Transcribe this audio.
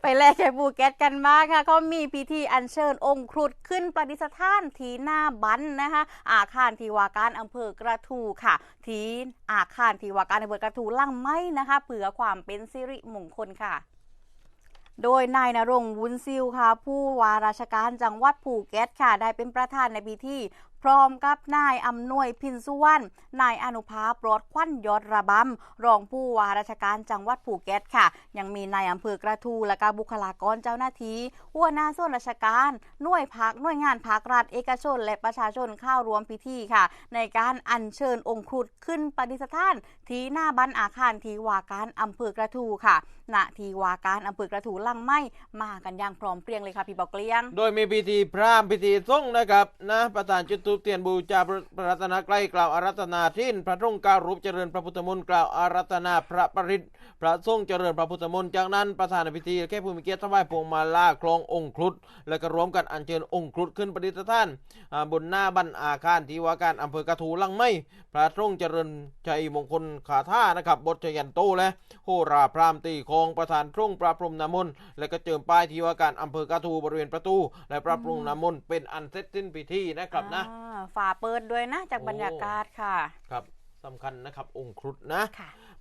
ไปแลกแคบูแก๊สกันมากค่ะเขามีพิธีอัญเชิญองค์ครุฑขึ้นประดิษฐานที่หน้าบันนะคะ อาคารที่ว่าการอำเภอกระทูค่ะ ที่อาคารที่ว่าการอำเภอกระทูล่างไม้นะคะเผื่อความเป็นสิริมงคลค่ะโดยนายนรงค์วุ้นซิลค่ะ ผู้ว่าราชการจังหวัดภูเก็ตค่ะ ได้เป็นประธานในพิธี พร้อมกับนายอำนวยพินสุวรรณนายอนุภาปลอดควันยอดระบำรองผู้ว่าราชการจังหวัดภูเก็ตค่ะ ยังมีนายอำเภอกระทูและก็บุคลากรเจ้าหน้าที่หัวหน้าส่วนราชการหน่วยพักหน่วยงานภาครัฐเอกชน และประชาชนเข้าร่วมพิธีค่ะ ในการอัญเชิญองค์ครุฑขึ้นประดิษฐาน ที่หน้าบ้านอาคารทีวาการอำเภอกระทูค่ะณทีวาการอำเภอกระทูลังไม้มากันอย่างพร้อมเพรียงเลยค่ะพี่บอกเลี้ยง โดยมีพิธีพรามพิธีส่งนะครับนะประธานจุดทูปเทียนบูชาพระรัตนใกล้กล่าวอารัตนาทินพระรุ่งการรูปเจริญพระพุทธมนต์กล่าวอารัตนาพระปริตพระทรงเจริญพระพุทธมนต์จากนั้นประธานพิธีแค่ผู้มีเกียรติถวายพวงมาลาคลององค์ครุฑและก็รวมกันอัญเชิญองค์ครุฑขึ้นประดิษฐานบนหน้าบันอาคารที่ว่าการอำเภอกระทูลังไม่พระทรงเจริญชัยมงคลขาท่านะครับบทชยันโตและโหราพรามตีของประธานทรงพระพรมน้ำมนต์และก็เจิมป้ายที่ว่าการอำเภอกระทูบริเวณประตู และพระปรุงน้ำมนต์เป็นอันเสร็จสิ้นพิธีนะครับนะ ฝาเปิดด้วยนะจากโอ้บรรยากาศค่ะ ครับสำคัญนะครับองค์ครุฑนะค่ะ